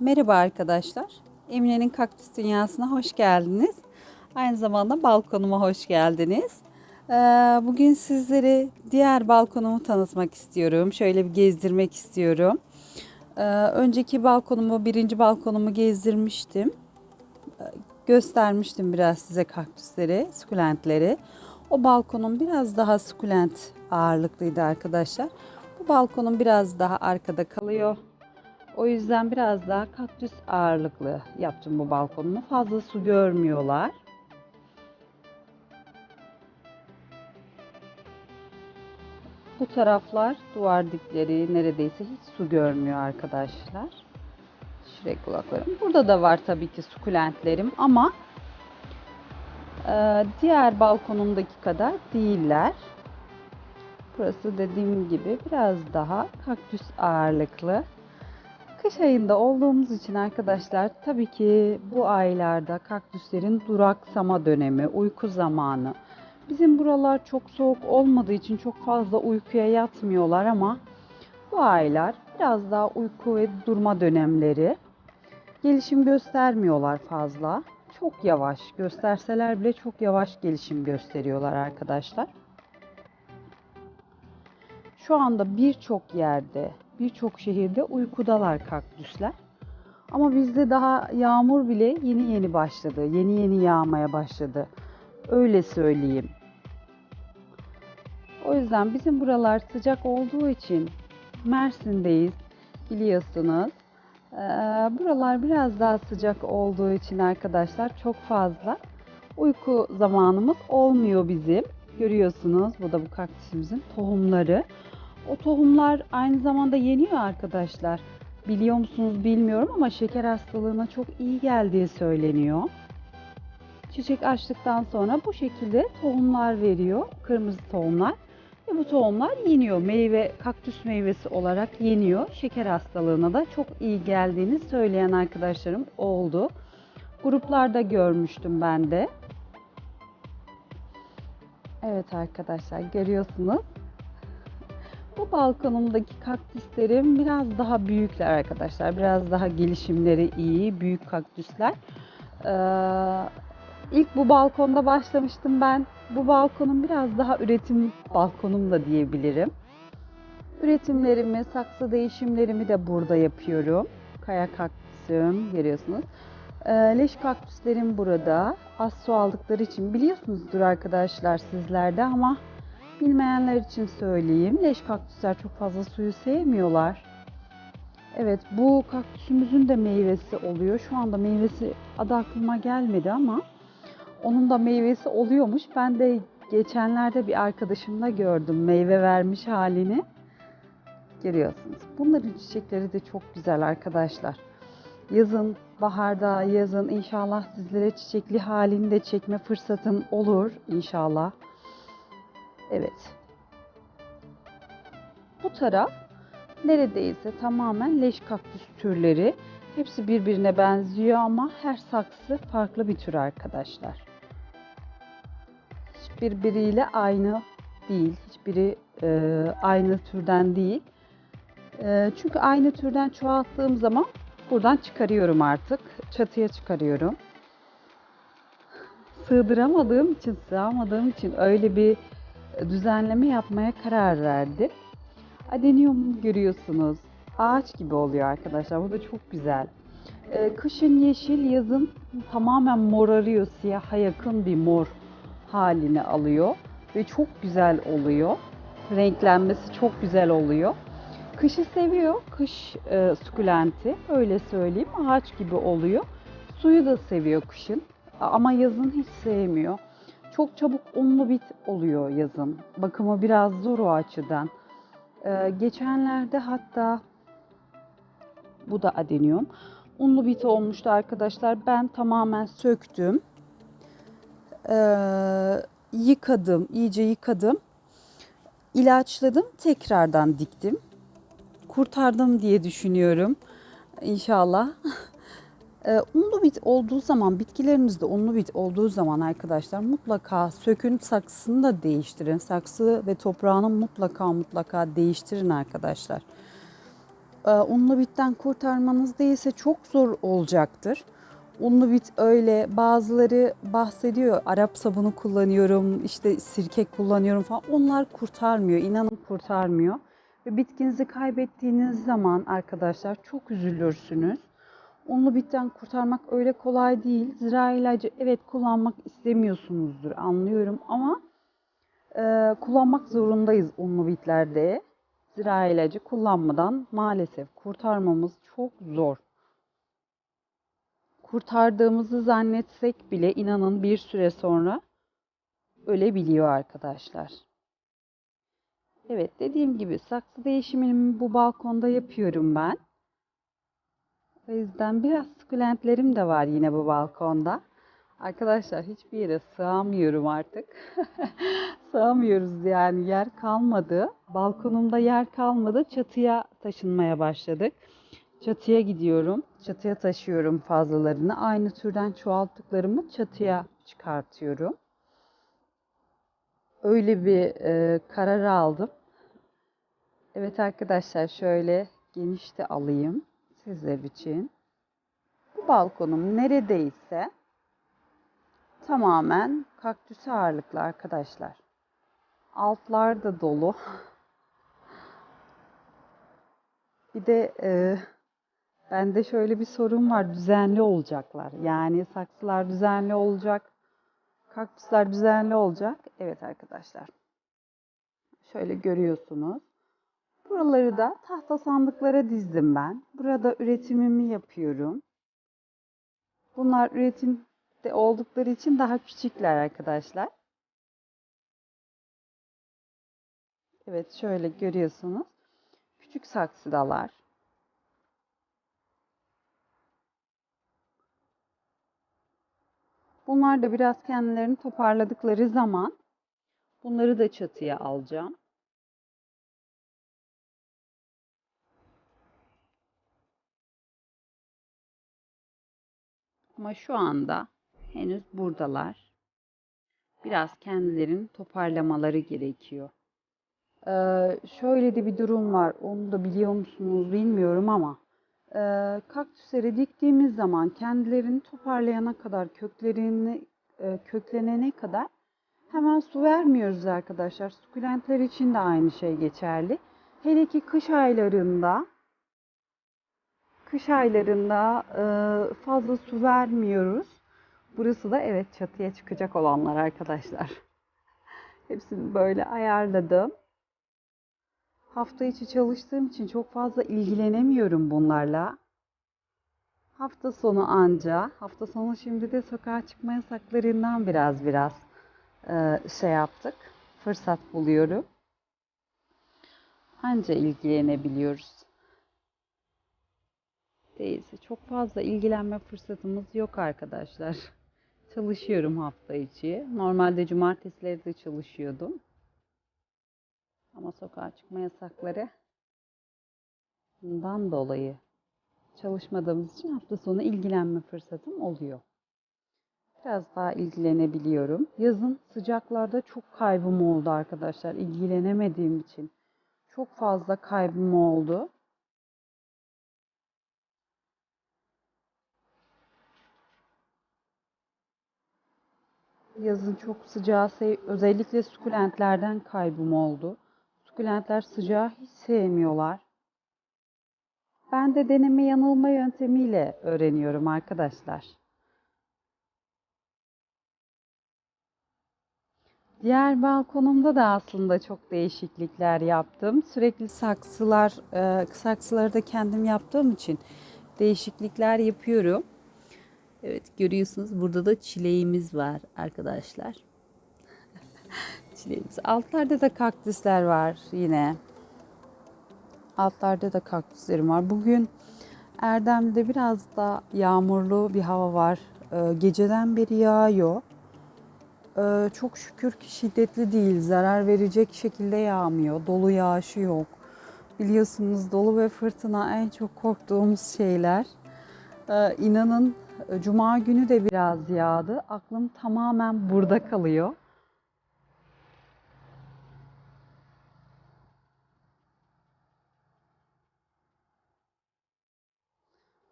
Merhaba arkadaşlar. Emine'nin Kaktüs Dünyası'na hoş geldiniz. Aynı zamanda balkonuma hoş geldiniz. Ee, Bugün sizlere diğer balkonumu tanıtmak istiyorum. Şöyle bir gezdirmek istiyorum. Ee, Önceki balkonumu, birinci balkonumu gezdirmiştim. Ee, Göstermiştim biraz size kaktüsleri, sukulentleri. O balkonum biraz daha sukulent ağırlıklıydı arkadaşlar. Bu balkonum biraz daha arkada kalıyor. O yüzden biraz daha kaktüs ağırlıklı yaptım bu balkonumu. Fazla su görmüyorlar. Bu taraflar duvar dipleri neredeyse hiç su görmüyor arkadaşlar. Şuraya kulaklarım. Burada da var tabii ki sukulentlerim ama e, diğer balkonumdaki kadar değiller. Burası dediğim gibi biraz daha kaktüs ağırlıklı. Kış ayında olduğumuz için arkadaşlar tabii ki bu aylarda kaktüslerin duraksama dönemi, uyku zamanı. Bizim buralar çok soğuk olmadığı için çok fazla uykuya yatmıyorlar ama bu aylar biraz daha uyku ve durma dönemleri. Gelişim göstermiyorlar fazla. Çok yavaş gösterseler bile çok yavaş gelişim gösteriyorlar arkadaşlar. Şu anda birçok yerde, birçok şehirde uykudalar kaktüsler. Ama bizde daha yağmur bile yeni yeni başladı. Yeni yeni yağmaya başladı. Öyle söyleyeyim. O yüzden bizim buralar sıcak olduğu için Mersin'deyiz biliyorsunuz. Ee, buralar biraz daha sıcak olduğu için arkadaşlar çok fazla uyku zamanımız olmuyor bizim. Görüyorsunuz bu da bu kaktüsümüzün tohumları. O tohumlar aynı zamanda yeniyor arkadaşlar. Biliyor musunuz bilmiyorum ama şeker hastalığına çok iyi geldiği söyleniyor. Çiçek açtıktan sonra bu şekilde tohumlar veriyor. Kırmızı tohumlar. Ve bu tohumlar yeniyor. Meyve, kaktüs meyvesi olarak yeniyor. Şeker hastalığına da çok iyi geldiğini söyleyen arkadaşlarım oldu. Gruplarda görmüştüm ben de. Evet arkadaşlar görüyorsunuz. Bu balkonumdaki kaktüslerim biraz daha büyükler arkadaşlar. Biraz daha gelişimleri iyi, büyük kaktüsler. Ee, ilk bu balkonda başlamıştım ben. Bu balkonum biraz daha üretim balkonum da diyebilirim. Üretimlerimi, saksı değişimlerimi de burada yapıyorum. Kaya kaktüsüm görüyorsunuz. Ee, leş kaktüslerim burada. Az su aldıkları için biliyorsunuzdur arkadaşlar sizlerde ama Bilmeyenler için söyleyeyim. Leş kaktüsler çok fazla suyu sevmiyorlar. Evet bu kaktüsümüzün de meyvesi oluyor. Şu anda meyvesi adı aklıma gelmedi ama onun da meyvesi oluyormuş. Ben de geçenlerde bir arkadaşımla gördüm meyve vermiş halini. Görüyorsunuz. Bunların çiçekleri de çok güzel arkadaşlar. Yazın, baharda, yazın inşallah sizlere çiçekli halini de çekme fırsatım olur inşallah. Evet. Bu taraf neredeyse tamamen leş kaktüs türleri. Hepsi birbirine benziyor ama her saksı farklı bir tür arkadaşlar. Hiçbirbiriyle aynı değil. Hiçbiri e, aynı türden değil. E, çünkü aynı türden çoğalttığım zaman buradan çıkarıyorum artık. Çatıya çıkarıyorum. Sığdıramadığım için, sığamadığım için öyle bir düzenleme yapmaya karar verdim. Adenium görüyorsunuz. Ağaç gibi oluyor arkadaşlar. Bu da çok güzel. Ee, kışın yeşil, yazın tamamen morarıyor. Siyaha yakın bir mor halini alıyor. Ve çok güzel oluyor. Renklenmesi çok güzel oluyor. Kışı seviyor. Kış e, sukulenti. Öyle söyleyeyim. Ağaç gibi oluyor. Suyu da seviyor kışın. Ama yazın hiç sevmiyor. Çok çabuk unlu bit oluyor yazın. Bakımı biraz zor o açıdan. Ee, geçenlerde hatta bu da adenium. Unlu bit olmuştu arkadaşlar. Ben tamamen söktüm. Ee, yıkadım, iyice yıkadım. İlaçladım, tekrardan diktim. Kurtardım diye düşünüyorum. İnşallah. Ee, unlu bit olduğu zaman, bitkilerinizde unlu bit olduğu zaman arkadaşlar mutlaka sökün saksısını da değiştirin. Saksı ve toprağını mutlaka mutlaka değiştirin arkadaşlar. e, unlu bitten kurtarmanız değilse çok zor olacaktır. Unlu bit öyle bazıları bahsediyor. Arap sabunu kullanıyorum, işte sirke kullanıyorum falan. Onlar kurtarmıyor. İnanın kurtarmıyor. Ve bitkinizi kaybettiğiniz zaman arkadaşlar çok üzülürsünüz. Unlu bitten kurtarmak öyle kolay değil. Zira ilacı evet kullanmak istemiyorsunuzdur anlıyorum ama e, kullanmak zorundayız unlu bitlerde. Zira ilacı kullanmadan maalesef kurtarmamız çok zor. Kurtardığımızı zannetsek bile inanın bir süre sonra ölebiliyor arkadaşlar. Evet dediğim gibi saksı değişimini bu balkonda yapıyorum ben. O yüzden biraz sukulentlerim de var yine bu balkonda. Arkadaşlar hiçbir yere sığamıyorum artık. Sığamıyoruz yani yer kalmadı. Balkonumda yer kalmadı. Çatıya taşınmaya başladık. Çatıya gidiyorum. Çatıya taşıyorum fazlalarını. Aynı türden çoğalttıklarımı çatıya çıkartıyorum. Öyle bir e, karar aldım. Evet arkadaşlar şöyle geniş de alayım sizler için. Bu balkonum neredeyse tamamen kaktüs ağırlıklı arkadaşlar. Altlar da dolu. Bir de e, bende şöyle bir sorun var. Düzenli olacaklar. Yani saksılar düzenli olacak. Kaktüsler düzenli olacak. Evet arkadaşlar. Şöyle görüyorsunuz. Buraları da tahta sandıklara dizdim ben. Burada üretimimi yapıyorum. Bunlar üretimde oldukları için daha küçükler arkadaşlar. Evet şöyle görüyorsunuz. Küçük saksıdalar. Bunlar da biraz kendilerini toparladıkları zaman bunları da çatıya alacağım. Ama şu anda henüz buradalar. Biraz kendilerini toparlamaları gerekiyor. Ee, şöyle de bir durum var. Onu da biliyor musunuz bilmiyorum ama e, kaktüsleri diktiğimiz zaman kendilerini toparlayana kadar köklerini e, köklenene kadar hemen su vermiyoruz arkadaşlar. Sukulentler için de aynı şey geçerli. Hele ki kış aylarında kış aylarında e, fazla su vermiyoruz. Burası da evet çatıya çıkacak olanlar arkadaşlar. Hepsini böyle ayarladım. Hafta içi çalıştığım için çok fazla ilgilenemiyorum bunlarla. Hafta sonu anca. Hafta sonu şimdi de sokağa çıkma yasaklarından biraz biraz e, şey yaptık. Fırsat buluyorum. Anca ilgilenebiliyoruz. Değilse çok fazla ilgilenme fırsatımız yok arkadaşlar. Çalışıyorum hafta içi. Normalde cumartesileri de çalışıyordum. Ama sokağa çıkma yasakları bundan dolayı çalışmadığımız için hafta sonu ilgilenme fırsatım oluyor. Biraz daha ilgilenebiliyorum. Yazın sıcaklarda çok kaybım oldu arkadaşlar. İlgilenemediğim için. Çok fazla kaybım oldu. Yazın çok sıcağı sev özellikle sukulentlerden kaybım oldu. Sukulentler sıcağı hiç sevmiyorlar. Ben de deneme yanılma yöntemiyle öğreniyorum arkadaşlar. Diğer balkonumda da aslında çok değişiklikler yaptım. Sürekli saksılar, e, saksıları da kendim yaptığım için değişiklikler yapıyorum. Evet görüyorsunuz burada da çileğimiz var arkadaşlar. çileğimiz. Altlarda da kaktüsler var yine. Altlarda da kaktüslerim var. Bugün Erdem'de biraz da yağmurlu bir hava var. Ee, geceden beri yağıyor. Ee, çok şükür ki şiddetli değil. Zarar verecek şekilde yağmıyor. Dolu yağışı yok. Biliyorsunuz dolu ve fırtına en çok korktuğumuz şeyler. Ee, inanın Cuma günü de biraz yağdı. Aklım tamamen burada kalıyor.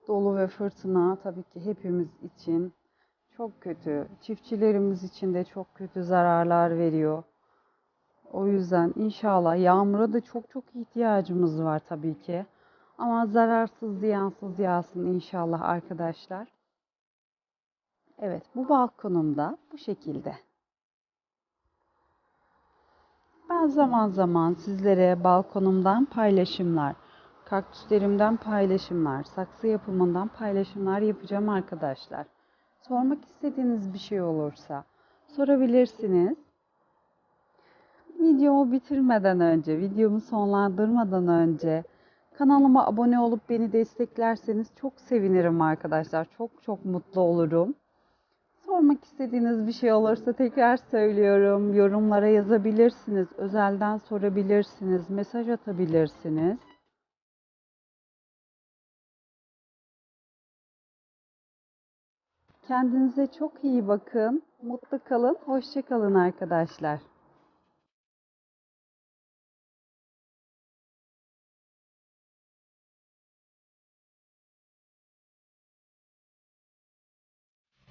Dolu ve fırtına tabii ki hepimiz için çok kötü. Çiftçilerimiz için de çok kötü zararlar veriyor. O yüzden inşallah yağmura da çok çok ihtiyacımız var tabii ki. Ama zararsız ziyansız yağsın inşallah arkadaşlar. Evet bu balkonumda bu şekilde. Ben zaman zaman sizlere balkonumdan paylaşımlar, kaktüslerimden paylaşımlar, saksı yapımından paylaşımlar yapacağım arkadaşlar. Sormak istediğiniz bir şey olursa sorabilirsiniz. Videomu bitirmeden önce, videomu sonlandırmadan önce kanalıma abone olup beni desteklerseniz çok sevinirim arkadaşlar. Çok çok mutlu olurum. Sormak istediğiniz bir şey olursa tekrar söylüyorum. Yorumlara yazabilirsiniz. Özelden sorabilirsiniz. Mesaj atabilirsiniz. Kendinize çok iyi bakın. Mutlu kalın. Hoşça kalın arkadaşlar.